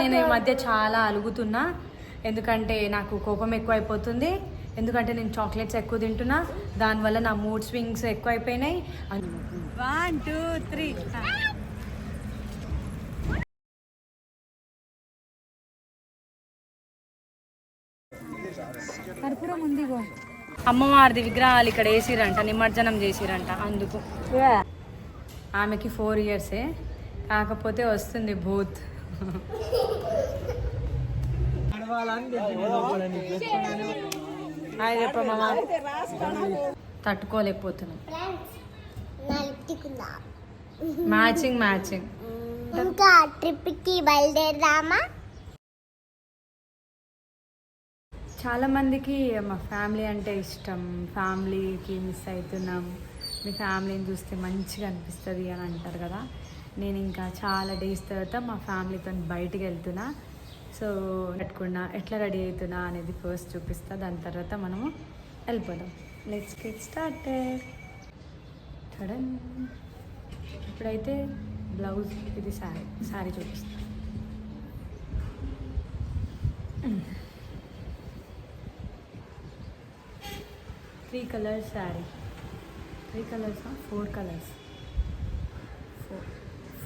నేను ఈ మధ్య చాలా అలుగుతున్నా. ఎందుకంటే నాకు కోపం ఎక్కువ అయిపోతుంది ఎందుకంటే నేను చాక్లెట్స్ ఎక్కువ తింటున్నా. దానివల్ల నా మూడ్ స్వింగ్స్ ఎక్కువ అయిపోయినాయి వన్ టూ త్రీ కర్పూరం ఉంది. అమ్మవారిది విగ్రహాలు ఇక్కడ వేసిరంట నిమజ్జనం చేసిరంట అందుకు. ఆమెకి ఫోర్ ఇయర్సే కాకపోతే వస్తుంది భూత్ హాయ్ చెప్పమ్మా తట్టుకోలేకపోతున్నాం. Matching matching. ఇంకా ట్రిప్కి బయలుదేరదామా? చాలా మందికి మా ఫ్యామిలీ అంటే ఇష్టం. ఫ్యామిలీకి మిస్ అవుతున్నాం. మీ ఫ్యామిలీని చూస్తే మంచిగా అనిపిస్తుంది అని అంటారు కదా. నేను ఇంకా చాలా డేస్ తర్వాత మా ఫ్యామిలీతో బయటికి వెళ్తున్నా. సో పెట్టుకున్నా ఎట్లా రెడీ అవుతున్నా అనేది ఫస్ట్ చూపిస్తా. దాని తర్వాత మనము వెళ్ళిపోదాం. లెట్స్ గెట్ స్టార్టెడ్ సడన్ ఇప్పుడైతే బ్లౌజ్ ఇది శారీ శారీ చూపిస్తా. Three colours sari three colours four colours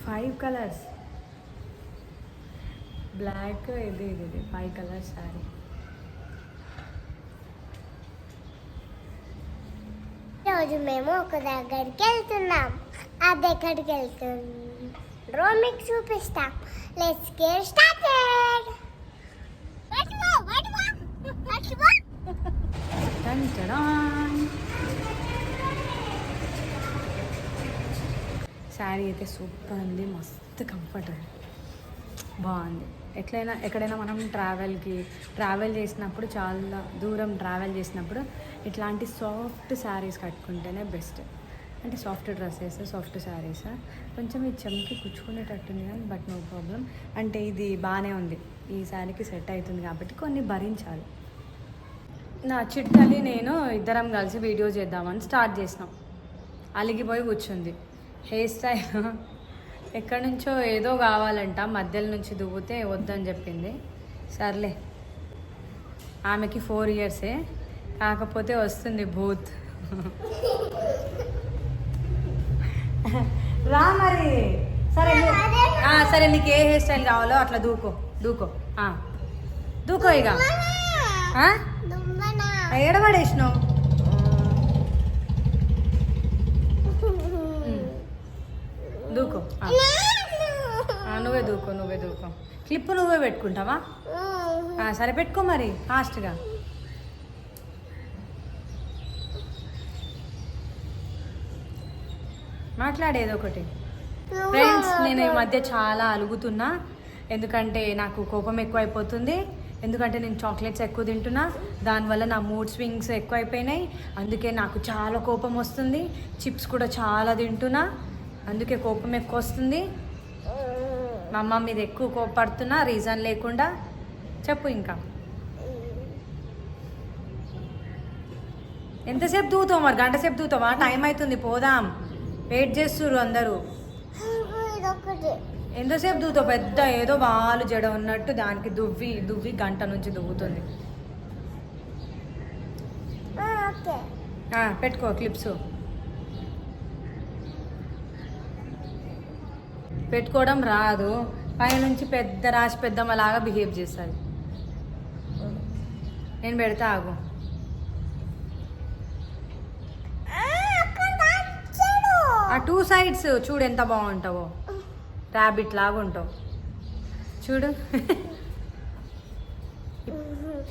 five colours black ఇది ఇది ఇది ఫైవ్ కలర్స్ శారీ రోజు మేము ఒక దగ్గరికి వెళ్తున్నాం అది ఎక్కడికి వెళ్తుండ్రో మీకు చూపిస్తాం లెట్స్ గెట్ స్టార్టెడ్ టన్ టడాన్. శారీ అయితే సూపర్ ఉంది. మస్తు కంఫర్టబుల్ బాగుంది. ఎట్లయినా ఎక్కడైనా మనం ట్రావెల్కి ట్రావెల్ చేసినప్పుడు చాలా దూరం ట్రావెల్ చేసినప్పుడు ఇట్లాంటి సాఫ్ట్ శారీస్ కట్టుకుంటేనే బెస్ట్ అంటే సాఫ్ట్ డ్రెస్సెస్ సాఫ్ట్ శారీస్ కొంచెం ఈ చెంకి కుచ్చుకునేటట్టుంది కానీ బట్ నో ప్రాబ్లం అంటే ఇది బాగానే ఉంది. ఈ శారీకి సెట్ అవుతుంది కాబట్టి కొన్ని భరించాలి. నా చిట్టలి నేను ఇద్దరం కలిసి వీడియో చేద్దామని స్టార్ట్ చేసినాం. అలిగిపోయి కూర్చుంది. Hair style. ఎక్కడి నుంచో ఏదో కావాలంట మధ్యలో నుంచి దువ్వుతే వద్దని చెప్పింది. సర్లే. ఆమెకి ఫోర్ ఇయర్సే. కాకపోతే వస్తుంది భూత్ రా మరి. సరే సరే నీకు ఏ హెయిర్ స్టైల్ కావాలో అట్లా దూకో దూకో. దూకో ఇక. ఏడబడేసినావు దూకో. నువ్వే దూకో నువ్వే దూకో. క్లిప్ నువ్వే పెట్టుకుంటావా? సరే పెట్టుకో మరి ఫాస్ట్గా. మాట్లాడేది ఒకటి. ఫ్రెండ్స్ నేను ఈ మధ్య చాలా అలుగుతున్నా. ఎందుకంటే నాకు కోపం ఎక్కువ అయిపోతుంది ఎందుకంటే నేను చాక్లెట్స్ ఎక్కువ తింటున్నా. దానివల్ల నా మూడ్ స్వింగ్స్ ఎక్కువ అయిపోయినాయి అందుకే నాకు చాలా కోపం వస్తుంది. చిప్స్ కూడా చాలా తింటున్నా. అందుకే కోపం ఎక్కువ వస్తుంది. మా అమ్మ మీద ఎక్కువ కోపడుతున్నా రీజన్ లేకుండా. చెప్పు ఇంకా. ఎంతసేపు దూతావు మరి? గంట సేపు దూతావా? టైం అవుతుంది పోదాం. వెయిట్ చేస్తుర్రు అందరూ. ఎంతసేపు దూతావు? పెద్ద ఏదో వాళ్ళు జడ ఉన్నట్టు దానికి దువ్వి దువ్వి గంట నుంచి దువ్వుతుంది. ఓకే ఆ, పెట్టుకో క్లిప్స్ పెట్టుకోవడం రాదు. పైనుంచి పెద్ద రాసి పెద్దమ్మలాగా బిహేవ్ చేస్తుంది. నేను పెడతా ఆగు. ఆ టూ సైడ్స్ చూడు ఎంత బాగుంటావో. ర్యాబిట్ లాగా ఉంటావు. చూడు.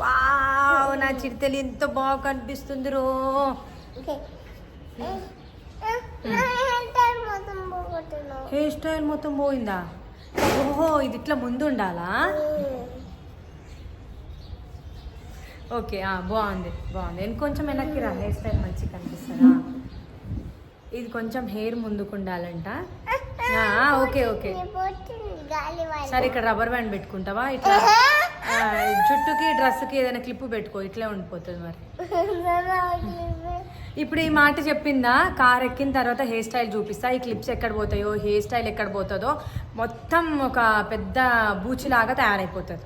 వావ్ నా చిరుతలు ఎంత బాగా కనిపిస్తుంది రో హెయిర్ స్టైల్ మొత్తం పోయిందా? ఓహో ఇది ఇట్లా ముందు ఉండాలా? ఓకే బాగుంది బాగుంది. ఇంకొంచెం వెనక్కి రా హెయిర్ స్టైల్ మంచిగా కనిపిస్తుందా? ఇది కొంచెం హెయిర్ ముందుకు ఉండాలంట. Okay okay. సరే ఇక్కడ రబ్బర్ బ్యాండ్ పెట్టుకుంటావా? ఇట్లా జుట్టుకి డ్రెస్కి ఏదైనా క్లిప్ పెట్టుకో ఇట్లే ఉండిపోతుంది మరి. ఇప్పుడు ఈ మాట చెప్పిందా? కార్ ఎక్కిన తర్వాత హెయిర్ స్టైల్ చూపిస్తా. ఈ క్లిప్స్ ఎక్కడ పోతాయో హెయిర్ స్టైల్ ఎక్కడ పోతుందో మొత్తం ఒక పెద్ద బూచిలాగా తయారైపోతుంది.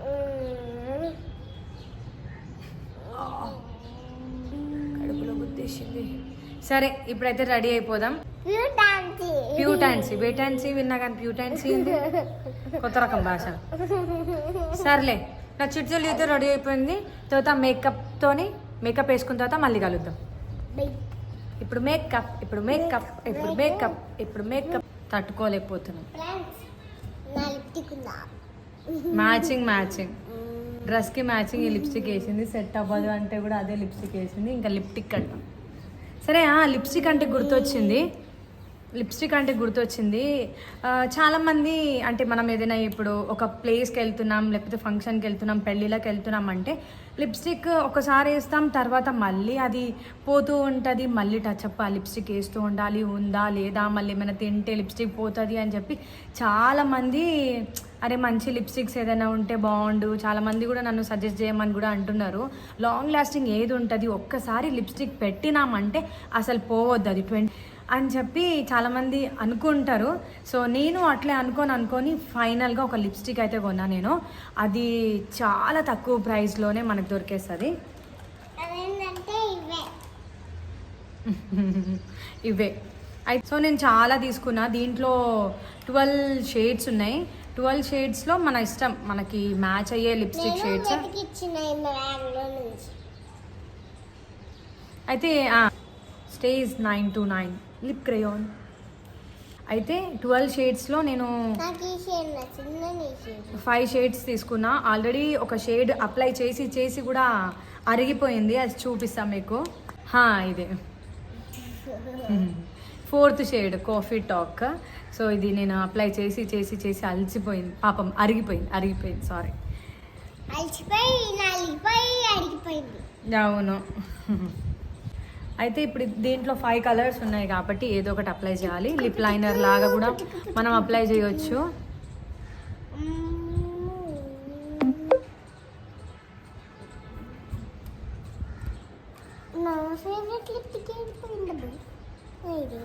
కడుపులో గుద్దేసింది. సరే ఇప్పుడైతే రెడీ అయిపోదాం. ప్యూటాన్సీ వేటాన్సీ విన్నా కానీ ప్యూటాన్సీ కొత్త రకం భాష. సర్లే నా చిట్చలు అయితే రెడీ అయిపోయింది. తర్వాత మేకప్తోని మేకప్ వేసుకున్న తర్వాత మళ్ళీ కలుద్దాం. ఇప్పుడు మేకప్ ఇప్పుడు మేకప్ ఇప్పుడు మేకప్ ఇప్పుడు మేకప్. తట్టుకోలేకపోతున్నాం. ఫ్రెండ్స్ నా లిప్టిక్ ఉందా? మ్యాచింగ్ మ్యాచింగ్ డ్రెస్కి మ్యాచింగ్ ఈ లిప్స్టిక్ వేసింది సెట్ అవ్వదు అంటే కూడా అదే లిప్స్టిక్ వేసింది ఇంకా లిప్టిక్ అంటాం. సరే ఆ లిప్స్టిక్ అంటే గుర్తొచ్చింది. లిప్స్టిక్ అంటే గుర్తొచ్చింది. చాలామంది అంటే మనం ఏదైనా ఇప్పుడు ఒక ప్లేస్కి వెళ్తున్నాం లేకపోతే ఫంక్షన్కి వెళ్తున్నాం పెళ్ళిళ్ళకి వెళ్తున్నాం అంటే లిప్స్టిక్ ఒకసారి వేస్తాం తర్వాత మళ్ళీ అది పోతూ ఉంటుంది. మళ్ళీ టచ్అప్ ఆ లిప్స్టిక్ వేస్తూ ఉండాలి ఉందా లేదా మళ్ళీ ఏమైనా తింటే లిప్స్టిక్ పోతుంది అని చెప్పి చాలామంది అరే మంచి లిప్స్టిక్స్ ఏదైనా ఉంటే బాగుండు చాలామంది కూడా నన్ను సజెస్ట్ చేయమని కూడా అంటున్నారు. లాంగ్ లాస్టింగ్ ఏది ఉంటుంది ఒక్కసారి లిప్స్టిక్ పెట్టినామంటే అసలు పోవద్దు అది. ట్వంటీ అని చెప్పి చాలామంది అనుకుంటారు. సో నేను అట్లే అనుకొని అనుకొని ఫైనల్గా ఒక లిప్స్టిక్ అయితే కొన్నా నేను. అది చాలా తక్కువ ప్రైస్లోనే మనకు దొరికేస్తుంది. ఇవే. అయితే సో నేను చాలా తీసుకున్నా. దీంట్లో ట్వెల్వ్ షేడ్స్ ఉన్నాయి. ట్వెల్వ్ షేడ్స్లో మన ఇష్టం. మనకి మ్యాచ్ అయ్యే లిప్స్టిక్ షేడ్స్. అయితే stage nine to nine. Lip crayon. అయితే ట్వెల్వ్ షేడ్స్లో నేను ఫైవ్ షేడ్స్ తీసుకున్నా. ఆల్రెడీ ఒక షేడ్ అప్లై చేసి చేసి కూడా అరిగిపోయింది. అది చూపిస్తాం మీకు. హా, ఇదే. Fourth shade coffee talk. So ఇది నేను అప్లై చేసి చేసి చేసి అలసిపోయింది. పాపం అరిగిపోయింది అరిగిపోయింది. సారీ అవును. అయితే ఇప్పుడు దీంట్లో ఫైవ్ కలర్స్ ఉన్నాయి కాబట్టి ఏదో ఒకటి అప్లై చేయాలి. లిప్ లైనర్ లాగా కూడా మనం అప్లై చేయొచ్చు. ఇది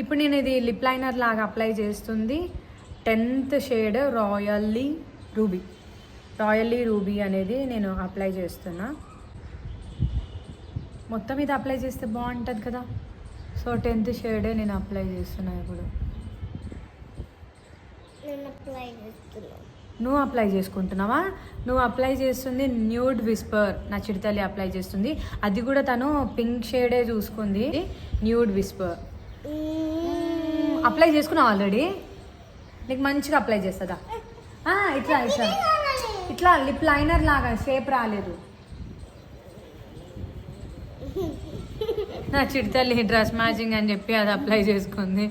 ఇప్పుడు నేను ఇది లిప్ లైనర్ లాగా అప్లై చేస్తుంది. Tenth shade royally ruby royally ruby అనేది నేను అప్లై చేస్తున్నా. మొత్తం ఇది అప్లై చేస్తే బాగుంటుంది కదా. సో టెన్త్ షేడే నేను అప్లై చేస్తున్నా ఇప్పుడు. నువ్వు అప్లై చేసుకుంటున్నావా? నువ్వు అప్లై చేస్తుంది న్యూడ్ విస్పర్ నా చిడితల్లి అప్లై చేస్తుంది. అది కూడా తను పింక్ షేడే చూసుకుంది న్యూడ్ విస్పర్. అప్లై చేసుకున్నావు ఆల్రెడీ? నీకు మంచిగా అప్లై చేస్తుందా? ఇట్లా ఇట్లా. ఇట్లా లిప్ లైనర్ లాగా షేప్ రాలేదు. నా చిడితల్లి డ్రెస్ మ్యాచింగ్ అని చెప్పి అది అప్లై చేసుకుంది.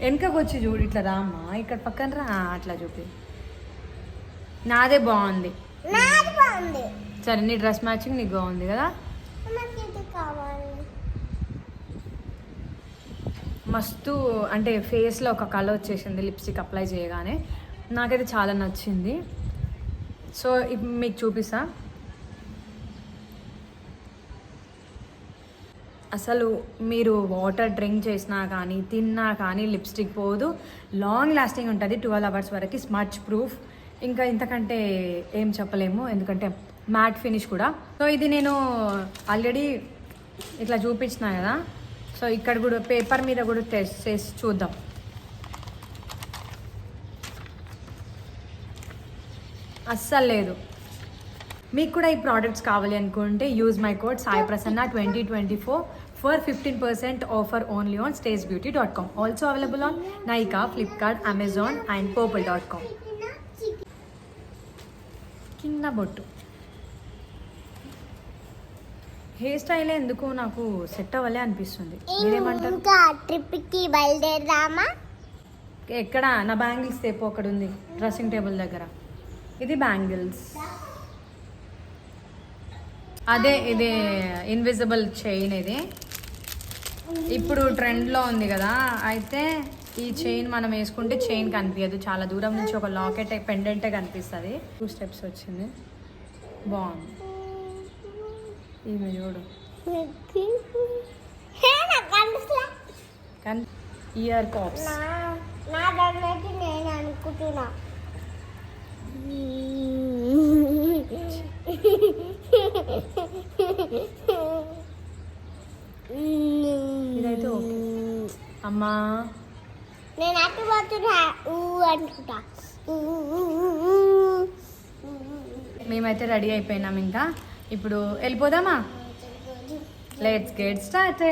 వెనకకు వచ్చి చూడు ఇట్లా రామ్మా ఇక్కడ పక్కన రా అట్లా చూపి. నాదే బాగుంది. సరే నీ డ్రెస్ మ్యాచింగ్ నీకు బాగుంది కదా? మస్తు అంటే ఫేస్లో ఒక కలర్ వచ్చేసింది లిప్స్టిక్ అప్లై చేయగానే. నాకైతే చాలా నచ్చింది. సో ఇప్పుడు మీకు చూపిస్తా. అసలు మీరు వాటర్ డ్రింక్ చేసినా కానీ తిన్నా కానీ లిప్స్టిక్ పోదు. లాంగ్ లాస్టింగ్ ఉంటుంది. ట్వెల్వ్ అవర్స్ వరకు స్మచ్ ప్రూఫ్. ఇంకా ఇంతకంటే ఏం చెప్పలేము. ఎందుకంటే మ్యాట్ ఫినిష్ కూడా. సో ఇది నేను ఆల్రెడీ ఇట్లా చూపించిన కదా. సో ఇక్కడ కూడా పేపర్ మీద కూడా టెస్ట్ చేసి చూద్దాం. అస్సలు లేదు. మీకు కూడా ఈ ప్రోడక్ట్స్ కావాలి అనుకుంటే use my code Sai Prasanna twenty twenty four for fifteen percent offer only on stage beauty dot com also available on Nykaa Flipkart Amazon and purple dot com చిన్న బొట్టు హెయిర్ స్టైల్ ఎందుకు నాకు set అవ్వలే అనిపిస్తుంది. మీరేమంటారు? ఇంకా ట్రిప్కి బయలుదేరదామా? ఎక్కడ? నా బ్యాంగిల్స్ తేపు అక్కడ ఉంది డ్రెస్సింగ్ టేబుల్ దగ్గర. ఇది బ్యాంగిల్స్. అదే ఇది ఇన్విజిబుల్ చైన్ ఇది. ఇప్పుడు ట్రెండ్లో ఉంది కదా అయితే ఈ చైన్ మనం వేసుకుంటే చైన్ కనిపించదు చాలా దూరం నుంచి ఒక లాకెట్ పెండెంటే కనిపిస్తుంది. టూ స్టెప్స్ వచ్చింది. బాగుంది. ఈమె చూడు. ఇయర్ కాప్స్ నా నా ఇదైతే ఓకే. అమ్మా. నేను అటు పోతున్నా. ఊ అనుకుంటా. మేమైతే రెడీ అయిపోయినాం ఇంకా. ఇప్పుడు వెళ్ళిపోదామా? లెట్స్ గెట్ స్టార్ట్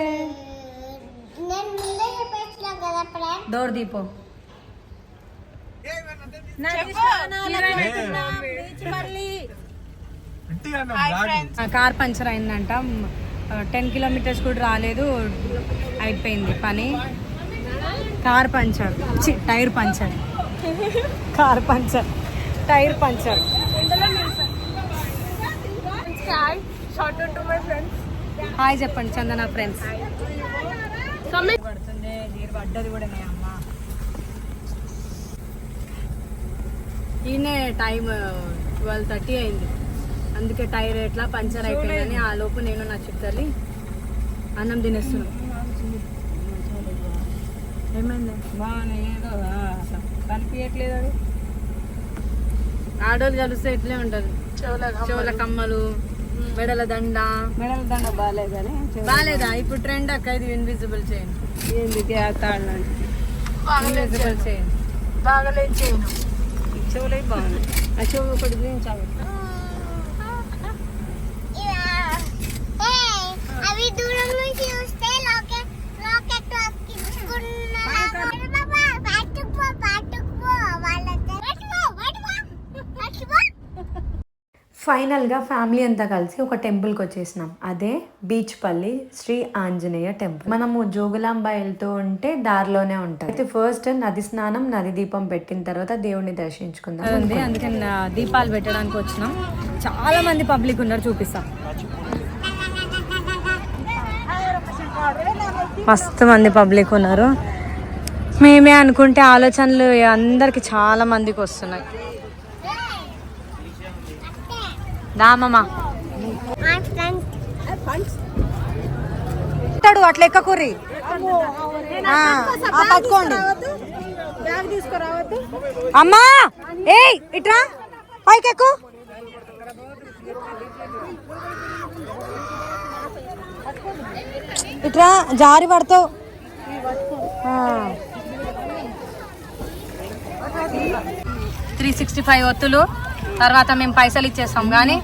డోర్ దీపో. కార్ పంచర్ అయిందంట. టెన్ కిలోమీటర్స్ కూడా రాలేదు. అయిపోయింది పని. Car puncture. Tyre puncture. Car puncture. Tyre puncture. Hi చెప్పండి చందన ఫ్రెండ్స్. పడుతుంది నీరు పడ్డది కూడా అమ్మ. ఈయనే టైం ట్వెల్వ్ థర్టీ అయింది. అందుకే టైర్ ఎట్లా పంచర్ అయిపోయిందని ఆ లోపు నేను నా చుట్టాలి అన్నం తినేస్తున్నాం. ఏమైంది? కనిపించట్లేదు అది. ఆడోళ్ళు కలిస్తే ఇట్లే ఉంటది. చెవుల కమ్మలు. మెడల దండ. మెడల దండ బాగాలేదు కానీ బాగాలేదా ఇప్పుడు ట్రెండ్ అక్క ఇది ఇన్విజిబుల్ చైన్ ఎందుకు ఇన్విజిబుల్ చైన్ బాగలేదు చేయను చెవులే. బాగున్నాయి. ఆ చెవు ఒకటి దించాలి అవి దూరం నుంచి చూస్తే లాకెట్ లాకెట్ అతికించుకున్నారు పట్టుకుపో పట్టుకుపో వాళ్ళతో పట్టుకో పట్టుకో పట్టుకో ఫైనల్గా ఫ్యామిలీ అంతా కలిసి ఒక టెంపుల్కి వచ్చేసినాం. అదే బీచ్ పల్లి శ్రీ ఆంజనేయ టెంపుల్. మనము జోగులాంబ వెళ్తూ ఉంటే దారిలోనే ఉంటాయి. అయితే ఫస్ట్ నది స్నానం నది దీపం పెట్టిన తర్వాత దేవుడిని దర్శించుకుందాం అందుకని దీపాలు పెట్టడానికి వచ్చినాం. చాలా మంది పబ్లిక్ ఉన్నారు చూపిస్తాం. మస్తు మంది పబ్లిక్ ఉన్నారు. మేమే అనుకుంటే ఆలోచనలు అందరికి చాలా మందికి వస్తున్నాయి. దామమ్మా అట్లా ఎక్కకూరి? పట్టుకోండి. అమ్మా! ఏయ్ ఇట్రా. పైకెక్కు. ఇట్రా జారి పడతావు. త్రీ సిక్స్టీ ఫైవ్ ఒత్తులు. తర్వాత మేము పైసలు ఇచ్చేస్తాం కానీ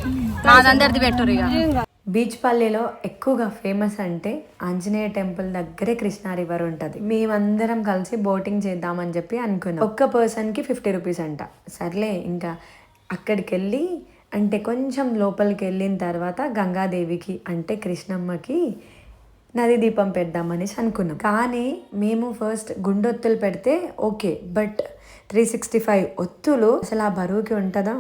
మాదందరిది పెట్టురు ఇక. బీచ్ పల్లిలో ఎక్కువగా ఫేమస్ అంటే ఆంజనేయ టెంపుల్ దగ్గరే కృష్ణా రివర్ ఉంటుంది. మేమందరం కలిసి బోటింగ్ చేద్దామని చెప్పి అనుకున్నాం. ఒక్క పర్సన్కి ఫిఫ్టీ రూపీస్ అంట. సర్లే ఇంకా అక్కడికి వెళ్ళి అంటే కొంచెం లోపలికి వెళ్ళిన తర్వాత గంగాదేవికి అంటే కృష్ణమ్మకి నది దీపం పెడదామనేసి అనుకున్నాం. కానీ మేము ఫస్ట్ గుండొత్తులు పెడితే okay but three sixty five ఒత్తులు అసలు ఆ బరువుకి ఉంటుందా?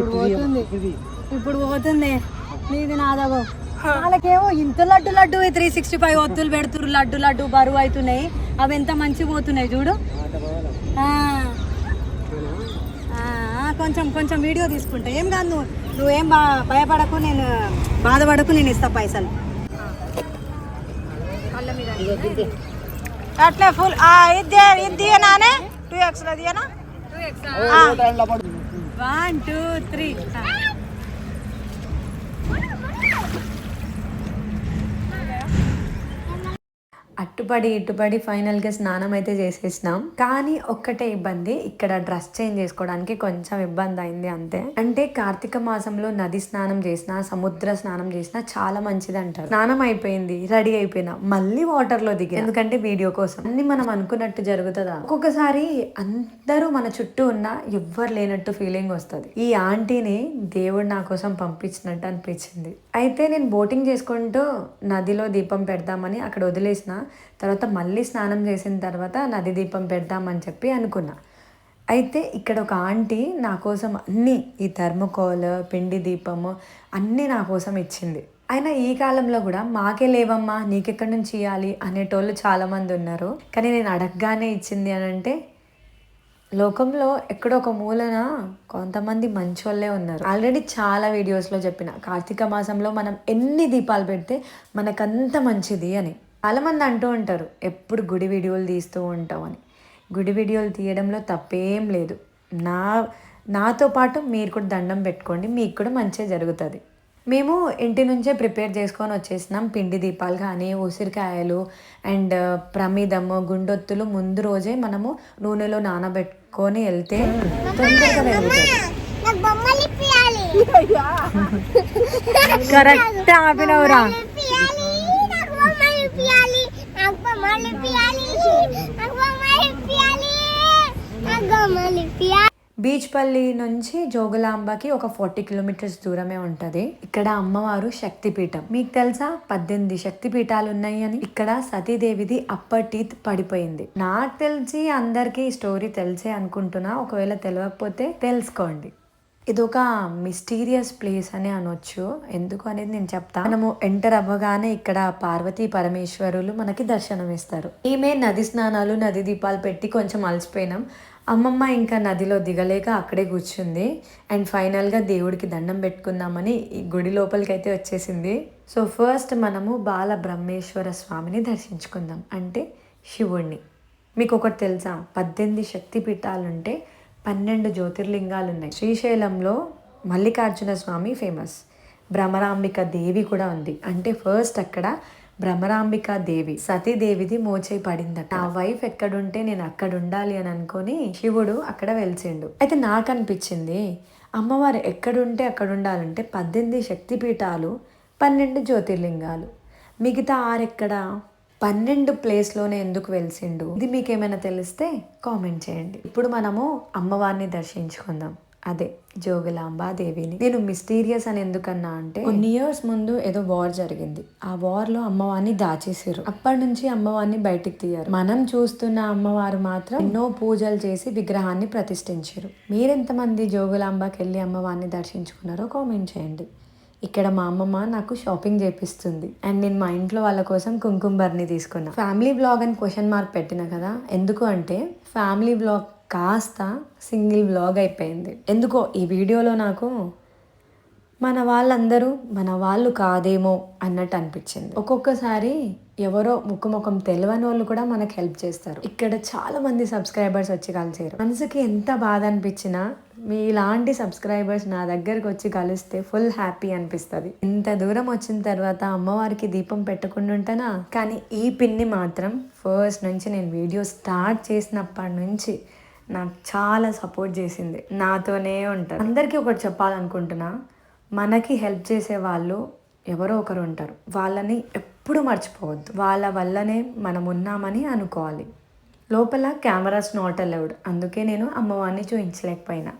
ఇప్పుడు పోతుంది. ఇప్పుడు పోతుంది. నీది నాదగో వాళ్ళకేమో ఇంత laddu laddu three sixty five ఒత్తులు పెడుతురు లడ్డు లడ్డు బరువు అవుతున్నాయి. అవి ఎంత మంచిగా పోతున్నాయి చూడు. కొంచెం కొంచెం వీడియో తీసుకుంటా. ఏం కాదు నువ్వు నువ్వేం బా భయపడకు నేను బాధపడకు నేను ఇస్తా పైసలు. అట్లే ఫుల్ ఇది ఇది two దియనా? One two three I. అట్టుపడి ఇట్టుపడి ఫైనల్గా స్నానం అయితే చేసేసినాం. కానీ ఒక్కటే ఇబ్బంది ఇక్కడ డ్రెస్ చేంజ్ చేసుకోవడానికి కొంచెం ఇబ్బంది అయింది అంతే. అంటే కార్తీక మాసంలో నది స్నానం చేసినా సముద్ర స్నానం చేసినా చాలా మంచిది అంటారు స్నానం అయిపోయింది రెడీ అయిపోయినా మళ్ళీ వాటర్లో దిగి ఎందుకంటే వీడియో కోసం. అన్ని మనం అనుకున్నట్టు జరుగుతుందా? ఒక్కొక్కసారి అందరూ మన చుట్టూ ఉన్న ఎవ్వరు లేనట్టు ఫీలింగ్ వస్తుంది. ఈ ఆంటీని దేవుడు నా కోసం పంపించినట్టు అనిపించింది. అయితే నేను బోటింగ్ చేసుకుంటూ నదిలో దీపం పెడదామని అక్కడ వదిలేసిన. తర్వాత మళ్ళీ స్నానం చేసిన తర్వాత నది దీపం పెడదామని చెప్పి అనుకున్నా. అయితే ఇక్కడ ఒక ఆంటీ నా కోసం అన్నీ ఈ థర్మకోల్ పిండి దీపము అన్నీ నా కోసం ఇచ్చింది. అయినా ఈ కాలంలో కూడా మాకే లేవమ్మా నీకెక్కడి నుంచి ఇవ్వాలి అనేటోళ్ళు చాలామంది ఉన్నారు. కానీ నేను అడగగానే ఇచ్చింది అని అంటే లోకంలో ఎక్కడో ఒక మూలన కొంతమంది మంచోళ్ళే ఉన్నారు. ఆల్రెడీ చాలా వీడియోస్లో చెప్పిన కార్తీక మాసంలో మనం ఎన్ని దీపాలు పెడితే మనకంత మంచిది అని. చాలామంది అంటూ ఉంటారు ఎప్పుడు గుడి వీడియోలు తీస్తూ ఉంటామని గుడి వీడియోలు తీయడంలో తప్పేం లేదు. నా నాతో పాటు మీరు కూడా దండం పెట్టుకోండి మీకు కూడా మంచిగా జరుగుతుంది. మేము ఇంటి నుంచే ప్రిపేర్ చేసుకొని వచ్చేసినాం. పిండి దీపాలు కానీ ఉసిరికాయలు అండ్ ప్రమిదము గుండొత్తులు ముందు రోజే మనము నూనెలో నానబెట్టుకొని వెళ్తే తొందరగా కరెక్ట్ ఆపినవురా పియాలి నాకు బొమ్మలు పియాలి నాకు బొమ్మలు పియాలి నాకు బొమ్మలు పియాలి. బీచ్పల్లి నుంచి జోగులాంబకి ఒక ఫార్టీ కిలోమీటర్స్ దూరమే ఉంటుంది. ఇక్కడ అమ్మవారు శక్తిపీఠం. మీకు తెలుసా? పద్దెనిమిది శక్తిపీఠాలు ఉన్నాయి అని. ఇక్కడ సతీదేవిది అప్పర్ టీత్ పడిపోయింది. నాకు తెలిసి అందరికీ ఈ స్టోరీ తెలిసే అనుకుంటున్నా. ఒకవేళ తెలియకపోతే తెలుసుకోండి. ఇది ఒక మిస్టీరియస్ ప్లేస్ అని అనొచ్చు. ఎందుకు అనేది నేను చెప్తా. మనము ఎంటర్ అవ్వగానే ఇక్కడ పార్వతీ పరమేశ్వరులు మనకి దర్శనం ఇస్తారు ఈమె నది స్నానాలు నది దీపాలు పెట్టి కొంచెం అలసిపోయినాం. అమ్మమ్మ ఇంకా నదిలో దిగలేక అక్కడే కూర్చుంది. అండ్ ఫైనల్గా దేవుడికి దండం పెట్టుకుందామని ఈ గుడి లోపలికి అయితే వచ్చేసింది. సో ఫస్ట్ మనము బాల బ్రహ్మేశ్వర స్వామిని దర్శించుకుందాం. అంటే శివుణ్ణి. మీకు ఒకటి తెలుసా? పద్దెనిమిది శక్తి పీఠాలుంటే పన్నెండు జ్యోతిర్లింగాలు ఉన్నాయి శ్రీశైలంలో మల్లికార్జున స్వామి ఫేమస్ భ్రమరాంబిక దేవి కూడా ఉంది. అంటే ఫస్ట్ అక్కడ భ్రమరాంబిక దేవి సతీదేవిది మోచే పడిందట. ఆ వైఫ్ ఎక్కడుంటే నేను అక్కడ ఉండాలి అని అనుకొని శివుడు అక్కడ వెలిసిండు. అయితే నాకు అనిపించింది అమ్మవారు ఎక్కడుంటే అక్కడ ఉండాలంటే పద్దెనిమిది శక్తిపీఠాలు పన్నెండు జ్యోతిర్లింగాలు. మిగతా ఆరెక్కడా? పన్నెండు ప్లేస్లోనే ఎందుకు వెలిసిండు? ఇది మీకు ఏమైనా తెలిస్తే కామెంట్ చేయండి. ఇప్పుడు మనము అమ్మవారిని దర్శించుకుందాం. అదే జోగులాంబా దేవిని. నేను మిస్టీరియస్ అని ఎందుకన్నా అంటే కొన్ని ఇయర్స్ ముందు ఏదో వార్ జరిగింది. ఆ వార్లో అమ్మవారిని దాచేసారు అప్పటి నుంచి అమ్మవారిని బయటికి తీయారు. మనం చూస్తున్న అమ్మవారు మాత్రం ఎన్నో పూజలు చేసి విగ్రహాన్ని ప్రతిష్ఠించారు. మీరెంతమంది జోగులాంబకి వెళ్ళి అమ్మవారిని దర్శించుకున్నారో కామెంట్ చేయండి. ఇక్కడ మా అమ్మమ్మ నాకు షాపింగ్ చేపిస్తుంది. అండ్ నేను మా ఇంట్లో వాళ్ళ కోసం కుంకుమ బర్ని తీసుకున్నా. ఫ్యామిలీ బ్లాగ్ అని క్వశ్చన్ మార్క్ పెట్టిన కదా? ఎందుకు అంటే ఫ్యామిలీ బ్లాగ్ కాస్త సింగిల్ బ్లాగ్ అయిపోయింది. ఎందుకో ఈ వీడియోలో నాకు మన వాళ్ళందరూ మన వాళ్ళు కాదేమో అన్నట్టు అనిపించింది. ఒక్కొక్కసారి ఎవరో ముఖం ముఖం తెలియని వాళ్ళు కూడా మనకు హెల్ప్ చేస్తారు. ఇక్కడ చాలా మంది సబ్స్క్రైబర్స్ వచ్చి కలిసారు. మనసుకి ఎంత బాధ అనిపించినా మీ ఇలాంటి సబ్స్క్రైబర్స్ నా దగ్గరకు వచ్చి కలిస్తే ఫుల్ హ్యాపీ అనిపిస్తుంది. ఇంత దూరం వచ్చిన తర్వాత అమ్మవారికి దీపం పెట్టకుండా ఉంటానా కానీ ఈ పిన్ని మాత్రం ఫస్ట్ నుంచి నేను వీడియో స్టార్ట్ చేసినప్పటి నుంచి నాకు చాలా సపోర్ట్ చేసింది. నాతోనే ఉంటారు. అందరికీ ఒకటి చెప్పాలనుకుంటున్నా. మనకి హెల్ప్ చేసే వాళ్ళు ఎవరో ఒకరు ఉంటారు. వాళ్ళని ఎప్పుడు మర్చిపోవద్దు. వాళ్ళ వల్లనే మనం ఉన్నామని అనుకోవాలి. లోపల కెమెరాస్ నాట్ అలౌడ్. అందుకే నేను అమ్మవారిని చూపించలేకపోయినా